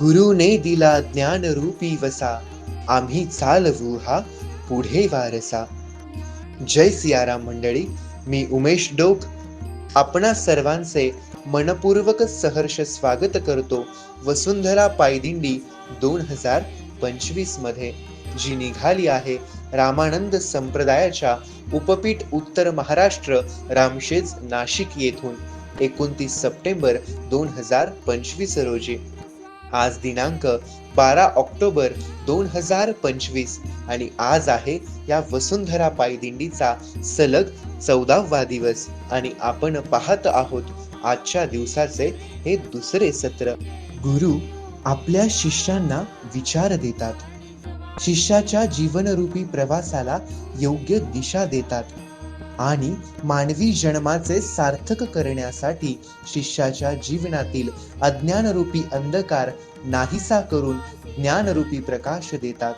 गुरुने दिला ज्ञान रूपी वसा. आम्ही चालवू हा पुढे वारसा. जय सियाराम मंडळी मी उमेश डोक. आपणा सर्वांचे मनपूर्वक सहर्ष स्वागत करतो वसुंधरा पायदिंडी दोन हजार पंचवीसमध्ये जी निघाली आहे रामानंद संप्रदायाच्या उपपीठ उत्तर महाराष्ट्र रामशेज नाशिक येथून एकोणतीस सप्टेंबर दोन हजार पंचवीस रोजी. आज दिनांक बारा ऑक्टोबर दोन हजार पंचवीस. आणि आज आहे या वसुंधरा पायदिंडीचा सलग चौदावा दिवस. आणि आपण पाहत आहोत आजच्या दिवसाचे हे दुसरे सत्र. गुरु आपल्या शिष्यांना विचार देतात. शिष्याच्या जीवनरूपी प्रवासाला योग्य दिशा देतात. आणि मानवी जन्माचे सार्थक करण्यासाठी शिष्याच्या जीवनातील अज्ञानरूपी अंधकार नाहीसा करून ज्ञानरूपी प्रकाश देतात.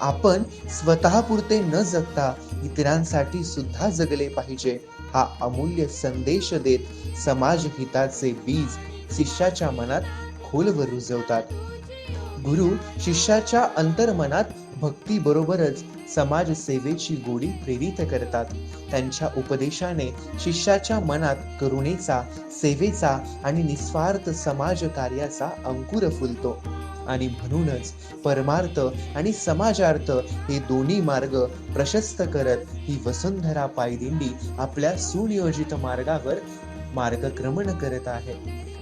आपण स्वतःपुरते न जगता इतरांसाठी सुद्धा जगले पाहिजे हा अमूल्य संदेश देत समाज हिताचे बीज शिष्याच्या मनात खोलवर रुजवतात. गुरु शिष्याच्या अंतर्मनात भक्ती समाजसेवेची गोडी प्रेरित करतात. त्यांच्या उपदेशाने शिष्याच्या मनात करुणेचा सेवेचा आणि निस्वार्थ समाज कार्याचा अंकुर फुलतो. आणि म्हणूनच परमार्थ आणि समाजार्थ हे दोन्ही मार्ग प्रशस्त करत ही वसुंधरा पायदिंडी आपल्या सुनियोजित मार्गावर मार्गक्रमण करत आहे.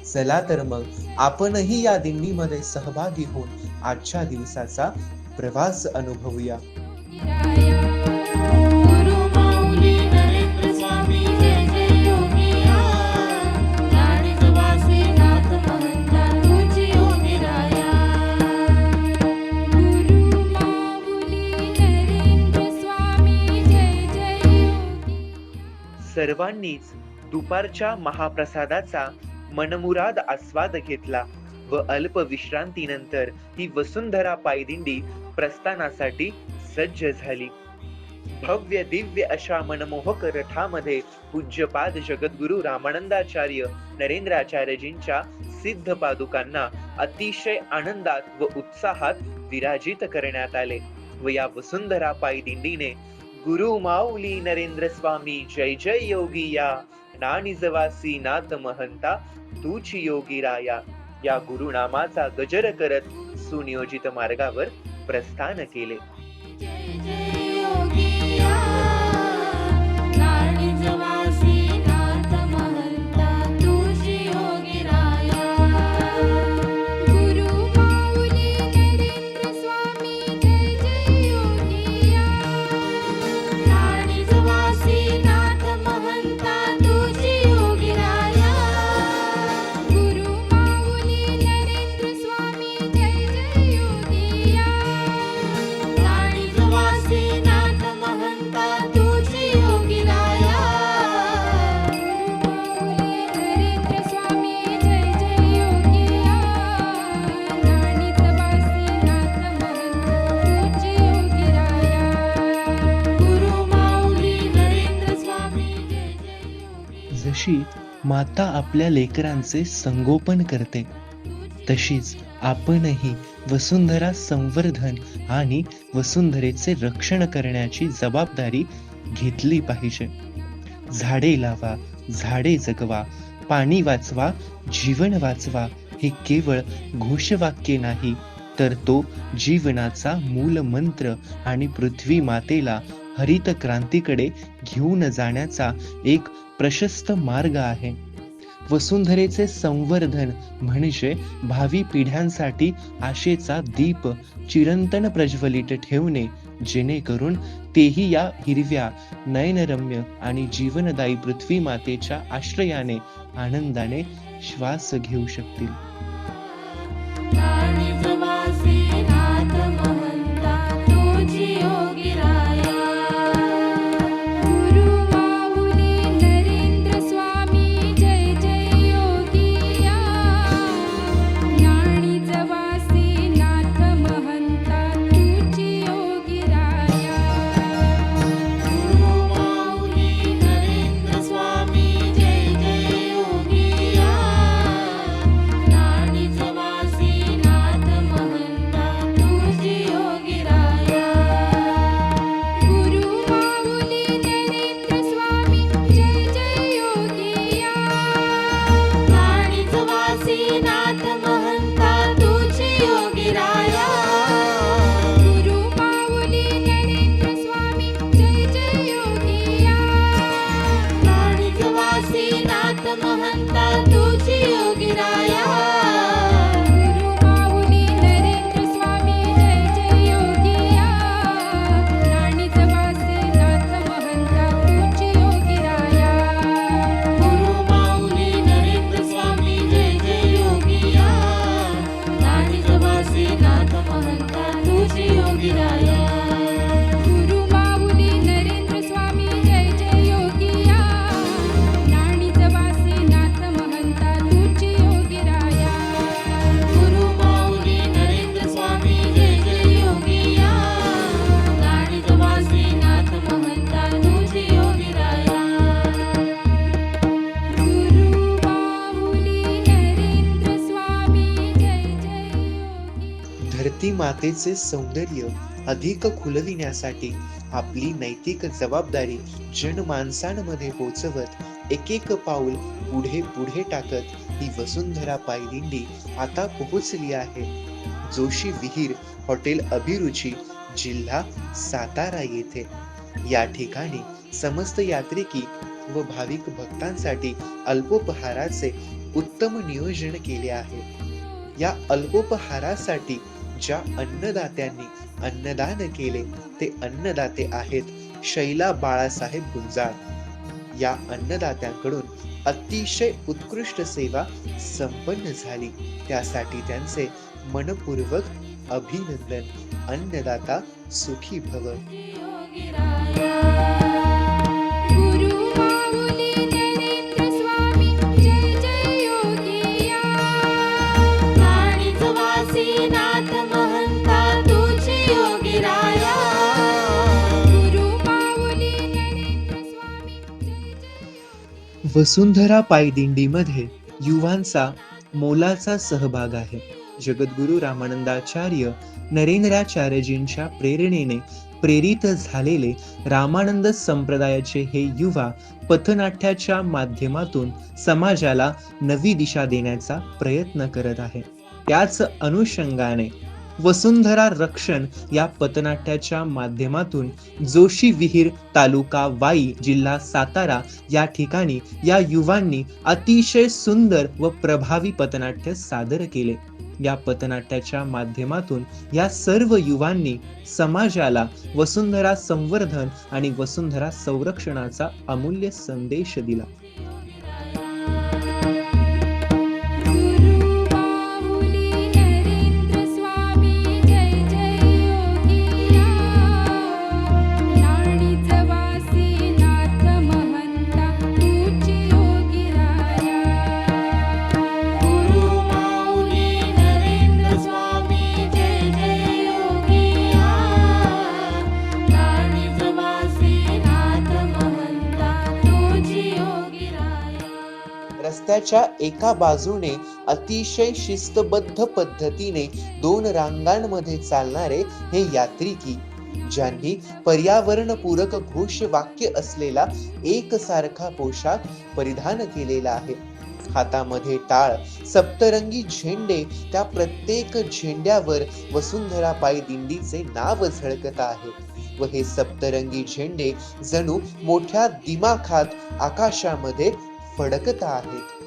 चला तर मग आपणही या दिंडीमध्ये सहभागी होऊन आजच्या दिवसाचा प्रवास अनुभवूया. सर्वांनीच दुपारच्या महाप्रसादाचा मनमुराद आस्वाद घेतला व अल्प विश्रांतीनंतर ही वसुंधरा पायदिंडी प्रस्थानासाठी सज्ज झाली. भव्य दिव्य अशा मनमोहक रथामध्ये पूज्यपाद जगद्गुरु रामानंदाचार्य नरेंद्राचार्यजींच्या सिद्ध पादुकांना अतिशय आनंदात व उत्साहात विराजित करण्यात आले व या वसुंधरा पायदिंडीने गुरु माऊली नरेंद्र स्वामी जय जय योगी या नानिजवासी नाथ महंता तूच योगी राया या गुरुनामाचा गजर करत सुनियोजित मार्गावर प्रस्थान केले. जय जय जशी माता आपल्या लेकरांचे संगोपन करते. तशीच आपणही वसुंधरा संवर्धन आणि वसुंधरेचे रक्षण करण्याची जबाबदारी घेतली पाहिजे. झाडे लावा झाडे जगवा पाणी वाचवा जीवन वाचवा हे केवळ घोषवाक्य नाही तर तो जीवनाचा मूल मंत्र आणि पृथ्वी मातेला हरित क्रांतीकडे घेऊन जाण्याचा एक प्रशस्त मार्ग आहे. वसुंधरेचे संवर्धन म्हणजे भावी पिढ्यांसाठी आशेचा दीप चिरंतन प्रज्वलित ठेवणे जेणेकरून तेही या हिरव्या नयनरम्य आणि जीवनदायी पृथ्वी मातेच्या आश्रयाने आनंदाने श्वास घेऊ शकतील. Shiyogi Raya मातेचे सौंदर्य अधिक खुलविण्यासाठी आपली नैतिक जबाबदारी जनमानसांमध्ये पोचवत एक एक पाऊल पुढे पुढे टाकत ही वसुंधरा पायदिंडी आता पोहोचली आहे. जोशी विहीर हॉटेल अभिरुची जिल्हा सातारा येथे. या ठिकाणी समस्त यात्रिकी व भाविक भक्तांसाठी अल्पोपहाराचे उत्तम नियोजन केले आहे. या अल्पोपहारासाठी ज्या अन्नदात्यांनी अन्नदान केले. ते अन्नदाते आहेत शैला बाळासाहेब गुंजाळ. या अन्नदात्यांकडून अतिशय उत्कृष्ट सेवा संपन्न झाली. त्यासाठी त्यांचे मनपूर्वक अभिनंदन. अन्नदाता सुखी भव. वसुंधरा पायदिंडीमध्ये युवांचा मोलाचा सहभाग आहे. जगद्गुरु रामानंदाचार्य नरेंद्राचार्यजींच्या प्रेरणेने प्रेरित झालेले रामानंद संप्रदायाचे हे युवा पथनाट्याच्या माध्यमातून समाजाला नवी दिशा देण्याचा प्रयत्न करत आहे. त्याच अनुषंगाने वसुंधरा रक्षण या पथनाट्याच्या माध्यमातून जोशी विहीर तालुका वाई जिल्हा सातारा या ठिकाणी या युवांनी अतिशय सुंदर व प्रभावी पथनाट्य सादर केले. या पथनाट्याच्या माध्यमातून या सर्व युवांनी समाजाला वसुंधरा संवर्धन आणि वसुंधरा संरक्षणाचा अमूल्य संदेश दिला. रस्त्याच्या एका बाजूने अतिशय शिस्तबद्ध पद्धतीने दोन रांगांमध्ये चालणारे हे यात्रिकी ज्यांनी पर्यावरणपूरक घोष वाक्य असलेला एकसारखा पोशाख परिधान केलेला आहे. हातामध्ये टाळ सप्तरंगी झेंडे त्या प्रत्येक झेंड्यावर वसुंधरा पायी दिंडीचे नाव झळकत आहे व हे सप्तरंगी झेंडे जणू मोठ्या दिमाखात आकाशामध्ये फडकत आहेत.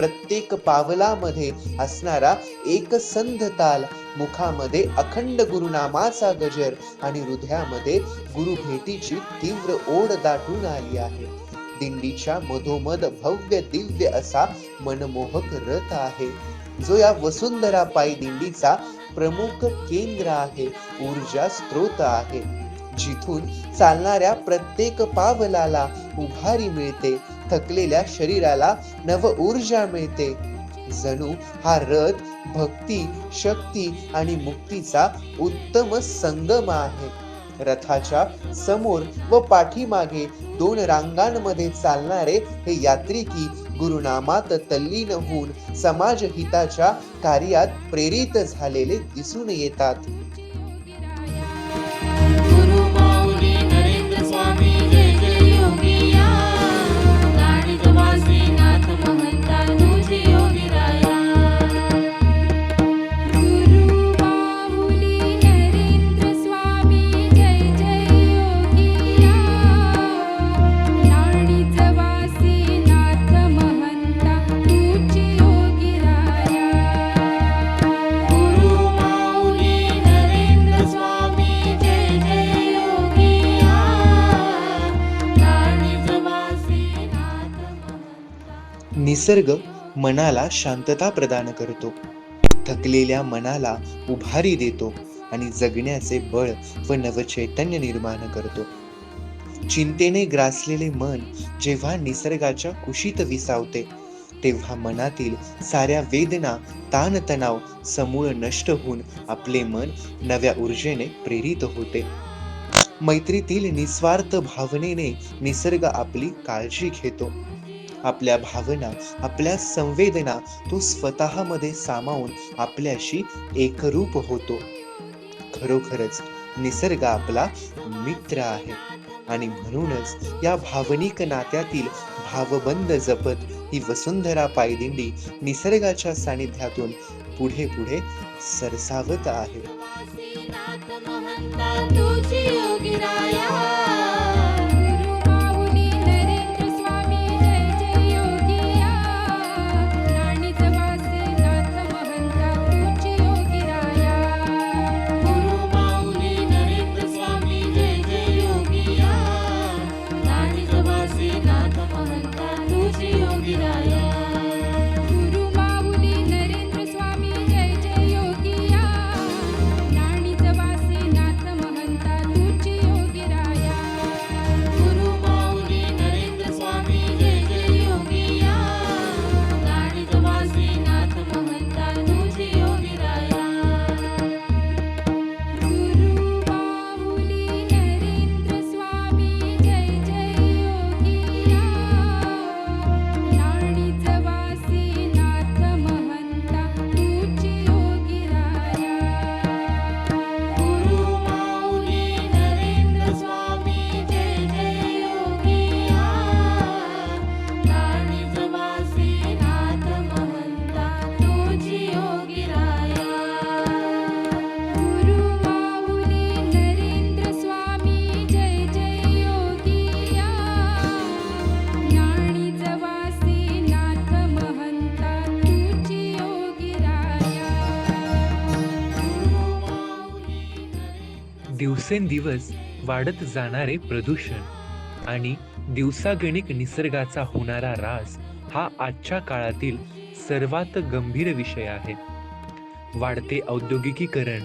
प्रत्येक पावलामध्ये असणारा एक संध ताल. मुखामध्ये अखंड गुरुनामाचा गजर आणि हृदयामध्ये गुरु भेटीची तीव्र ओढ दाटून आली आहे. दिंडीच्या मधोमध भव्य दिव्य असा मनमोहक रथ आहे. जो या वसुंधरा पायी दिंडीचा प्रमुख केंद्र आहे. ऊर्जा स्त्रोत आहे. जिथून चालणाऱ्या प्रत्येक पावलाला उभारी मिळते. थकलेल्या शरीराला नव ऊर्जा मिळते. जणू हा रथ भक्ती शक्ती आणि मुक्तीचा उत्तम संगम आहे. रथाच्या समोर व पाठीमागे दोन रांगांमध्ये चालणारे हे यात्रिकी गुरुनामात तल्लीन होऊन समाज हिताच्या कार्यात प्रेरित झालेले दिसून येतात. निसर्ग मनाला शांतता प्रदान करतो. थकलेल्या मनाला उभारी देतो आणि जगण्याचे बळ व नवचैतन्य निर्माण करतो. चिंतेने ग्रासलेले मन जेव्हा निसर्गाच्या कुशीत विसावते तेव्हा मनातील साऱ्या वेदना ताणतणाव समूळ नष्ट होऊन आपले मन नव्या ऊर्जेने प्रेरित होते. मैत्रीतील निस्वार्थ भावनेने निसर्ग आपली काळजी घेतो. आपल्या भावना आपल्या संवेदना तो स्वतःमध्ये सामावून आपल्याशी एकरूप होतो. खरोखरच निसर्ग आपला मित्र आहे आणि म्हणूनच या भावनिक नात्यातील भावबंद जपत ही वसुंधरा पायदिंडी निसर्गाच्या सानिध्यातून पुढे पुढे सरसावत आहे. दिवसेंदिवस वाढत जाणारे प्रदूषण आणि दिवसागणिक निसर्गाचा होणारा ऱ्हास हा आजच्या काळातील सर्वात गंभीर विषय आहे. वाढते औद्योगिकीकरण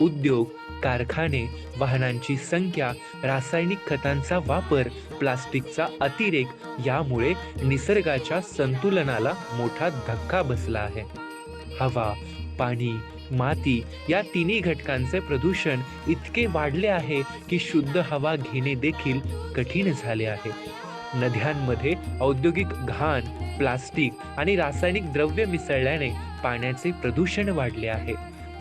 उद्योग कारखाने वाहनांची संख्या रासायनिक खतांचा वापर प्लास्टिकचा अतिरेक यामुळे निसर्गाच्या संतुलनाला मोठा धक्का बसला आहे. हवा पाणी माती या तिन्ही घटकांचे प्रदूषण इतके वाढले आहे की शुद्ध हवा घेणे देखील कठीण झाले आहे. नद्यांमध्ये औद्योगिक घाण प्लास्टिक आणि रासायनिक द्रव्य मिसळल्याने पाण्याचे प्रदूषण वाढले आहे.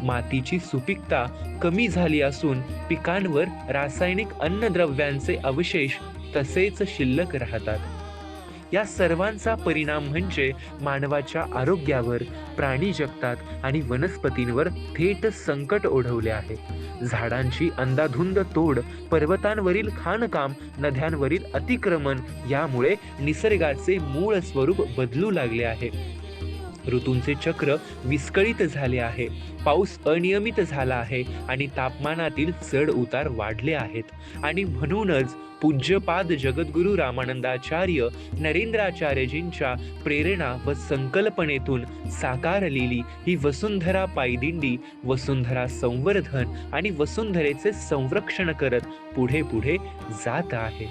मातीची सुपीकता कमी झाली असून पिकांवर रासायनिक अन्नद्रव्यांचे अवशेष तसेच शिल्लक राहतात. या सर्वांचा परिणाम म्हणजे मानवाच्या आरोग्यावर प्राणी जगतात आणि वनस्पतींवर थेट संकट ओढवले आहे. झाडांची अंदाधुंद तोड पर्वतांवरील खाणकाम नद्यांवरील अतिक्रमण यामुळे निसर्गाचे मूळ स्वरूप बदलू लागले आहे. ऋतूंचे चक्र विस्कळीत झाले आहे. पाऊस अनियमित झाला आहे आणि तापमानातील चढ उतार वाढले आहेत. आणि म्हणूनच पूज्यपाद जगद्गुरु रामानंदाचार्य नरेंद्राचार्यजींच्या प्रेरणा व संकल्पनेतून साकारलेली ही वसुंधरा पायदिंडी वसुंधरा संवर्धन आणि वसुंधरेचे संरक्षण करत पुढे पुढे जात आहे.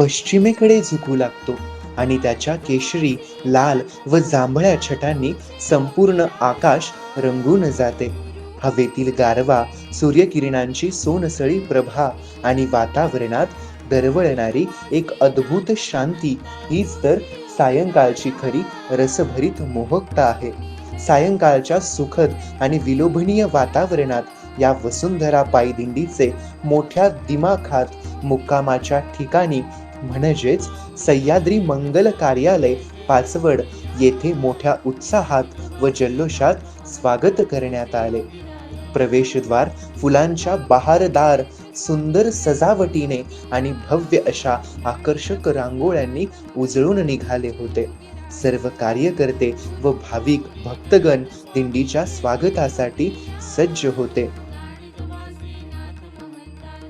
पश्चिमेकडे झुकू लागतो आणि त्याच्या केशरी लाल व जांभळ्या छटांनी संपूर्ण आकाश रंगून जाते. हवेतील गारवा सूर्यकिरणांची सोनसळी प्रभा आणि वातावरणात दरवळणारी एक अद्भुत शांती हीच तर सायंकाळची खरी रसभरीत मोहकता आहे. सायंकाळच्या सुखद आणि विलोभनीय वातावरणात या वसुंधरा पायदिंडीचे मोठ्या दिमाखात मुक्कामाच्या ठिकाणी म्हणजेच सह्याद्री मंगल कार्यालय पाचवड येथे मोठ्या उत्साहात व जल्लोषात स्वागत करण्यात आले. प्रवेशद्वार फुलांच्या बहारदार सुंदर सजावटीने आणि भव्य अशा आकर्षक रांगोळ्यांनी उजळून निघाले होते. सर्व कार्यकर्ते व भाविक भक्तगण दिंडीच्या स्वागतासाठी सज्ज होते.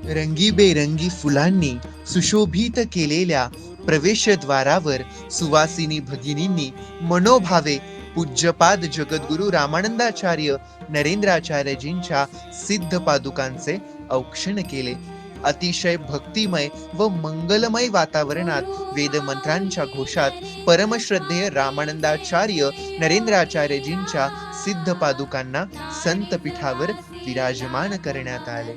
रंगीबेरंगी फुलांनी सुशोभित केलेल्या प्रवेशद्वारावर सुवासिनी भगिनींनी मनोभावे पूज्यपाद जगद्गुरु रामानंदाचार्य नरेंद्राचार्यजींच्या सिद्ध पादुकांचे औक्षण केले. अतिशय भक्तिमय व मंगलमय वातावरणात वेदमंत्रांच्या घोषात परमश्रद्धेय रामानंदाचार्य नरेंद्राचार्यजींच्या सिद्ध पादुकांना संत पीठावर विराजमान करण्यात आले.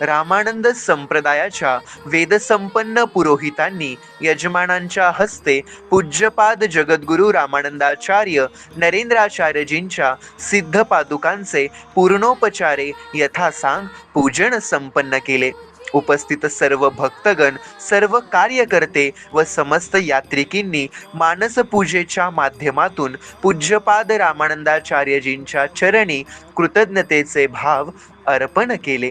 रामानंद संप्रदायाच्या वेदसंपन्न पुरोहितांनी यजमानांच्या हस्ते पूज्यपाद जगद्गुरु रामानंदाचार्य नरेंद्राचार्यजींच्या सिद्ध पादुकांचे पूर्णोपचारे यथासांग पूजन संपन्न केले. उपस्थित सर्व भक्तगण सर्व कार्यकर्ते व समस्त यात्रिकींनी मानसपूजेच्या माध्यमातून पूज्यपाद रामानंदाचार्यजींच्या चरणी कृतज्ञतेचे भाव अर्पण केले.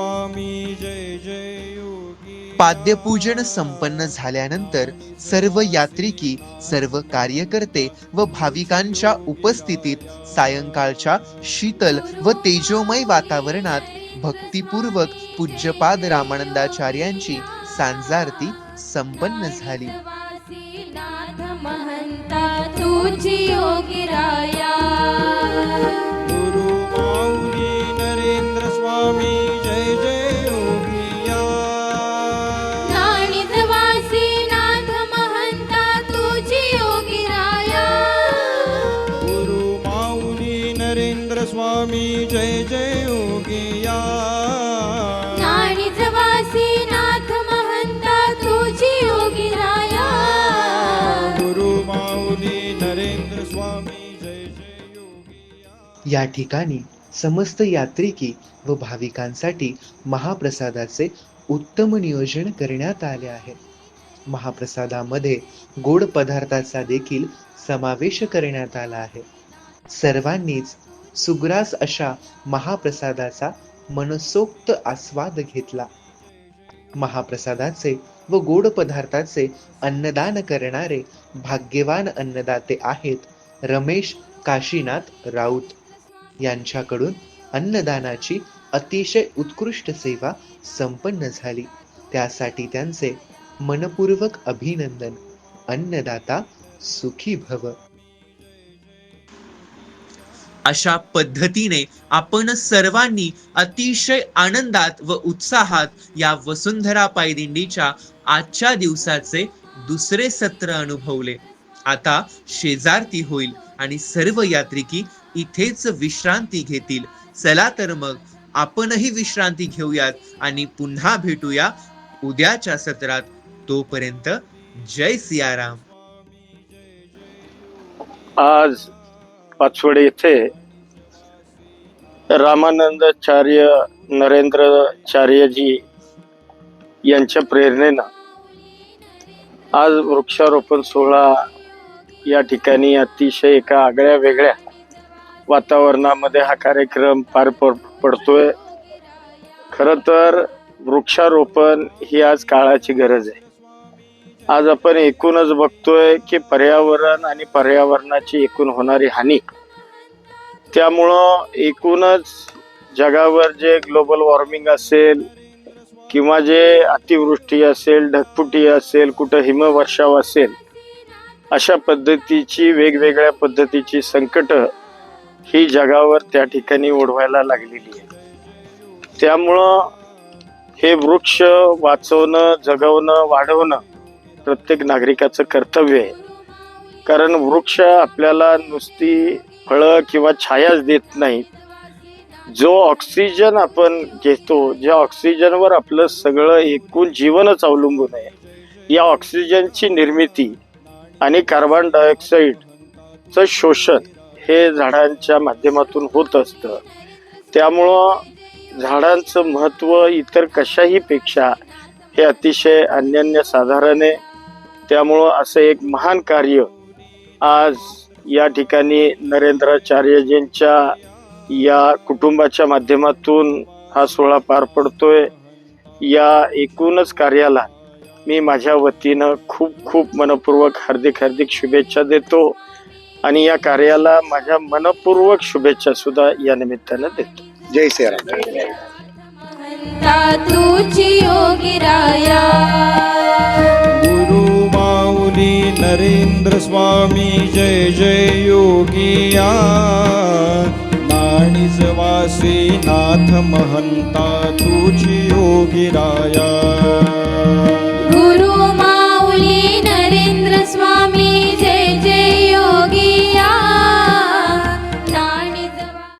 स्वामी जय जय योगी। पाद्यपूजन संपन्न झाल्यानंतर सर्व यात्रिकी सर्व कार्यकर्ते व भाविकांच्या उपस्थितीत सायंकाळच्या शीतल व तेजोमय वातावरणात भक्तिपूर्वक पूज्यपाद रामानंदाचार्यांची सांजारती संपन्न झाली. महंता तुझी योगिराया गुरु या ठिकाणी समस्त यात्रिकी व भाविकांसाठी महाप्रसादाचे उत्तम नियोजन करण्यात आले आहे. महाप्रसादामध्ये गोड पदार्थाचा देखील समावेश करण्यात आला आहे. सर्वांनीच सुग्रास अशा महाप्रसादाचा मनसोक्त आस्वाद घेतला. महाप्रसादाचे व गोड पदार्थाचे अन्नदान करणारे भाग्यवान अन्नदाते आहेत रमेश काशीनाथ राऊत. यांच्याकडून अन्नदानाची अतिशय उत्कृष्ट सेवा संपन्न झाली. त्यासाठी त्यांचे मनपूर्वक अभिनंदन. अन्नदाता सुखी भव. अशा पद्धतीने आपण सर्वांनी अतिशय आनंदात व उत्साहात या वसुंधरा पायदिंडीच्या आजच्या दिवसाचे दुसरे सत्र अनुभवले. आता शेजारती होईल आणि सर्व यात्रिकी इथेच विश्रांती घेतील. चला तर मग आपणही विश्रांती घेऊयात आणि पुन्हा भेटूया उद्याच्या सत्रात. तोपर्यंत जय सियाराम. आज पाचवडे येथे रामानंदाचार्य नरेंद्रचार्यजी यांच्या प्रेरणेनं आज वृक्षारोपण सोहळा या ठिकाणी अतिशय एका आगळ्या वेगळ्या वातावरणामध्ये हा कार्यक्रम पार पडतोय. खरं तर वृक्षारोपण ही आज काळाची गरज आहे. आज आपण एकूणच बघतोय की पर्यावरण आणि पर्यावरणाची एकूण होणारी हानी. त्यामुळं एकूणच जगावर जे ग्लोबल वॉर्मिंग असेल किंवा जे अतिवृष्टी असेल ढगफुटी असेल कुठं हिमवर्षाव असेल अशा पद्धतीची वेगवेगळ्या पद्धतीची संकटं ही जगावर त्या ठिकाणी ओढवायला लागलेली आहे. त्यामुळं हे वृक्ष वाचवणं जगवणं वाढवणं प्रत्येक नागरिकाचं कर्तव्य आहे. कारण वृक्ष आपल्याला नुसती फळं किंवा छायाच देत नाहीत. जो ऑक्सिजन आपण घेतो ज्या ऑक्सिजनवर आपलं सगळं एकूण जीवनच अवलंबून आहे या ऑक्सिजनची निर्मिती आणि कार्बन डायऑक्साईडचं शोषण हे झाडांच्या माध्यमातून होत असतं. त्यामुळं झाडांचं महत्त्व इतर कशाही पेक्षा हे अतिशय अन्यन्य साधारण आहे. त्यामुळं असं एक महान कार्य आज या ठिकाणी नरेंद्राचार्यजींच्या या कुटुंबाच्या माध्यमातून हा सोहळा पार पडतोय. या एकूणच कार्याला मी माझ्या वतीनं खूप खूप मनपूर्वक हार्दिक हार्दिक शुभेच्छा देतो. आणि या कार्याला माझ्या मनपूर्वक शुभेच्छा सुद्धा या निमित्तानं देतो. जय श्रीराम गुरु माऊली नरेंद्र स्वामी जय जय योगिया नाणीज वासी नाथ महंता तुझी योगिराया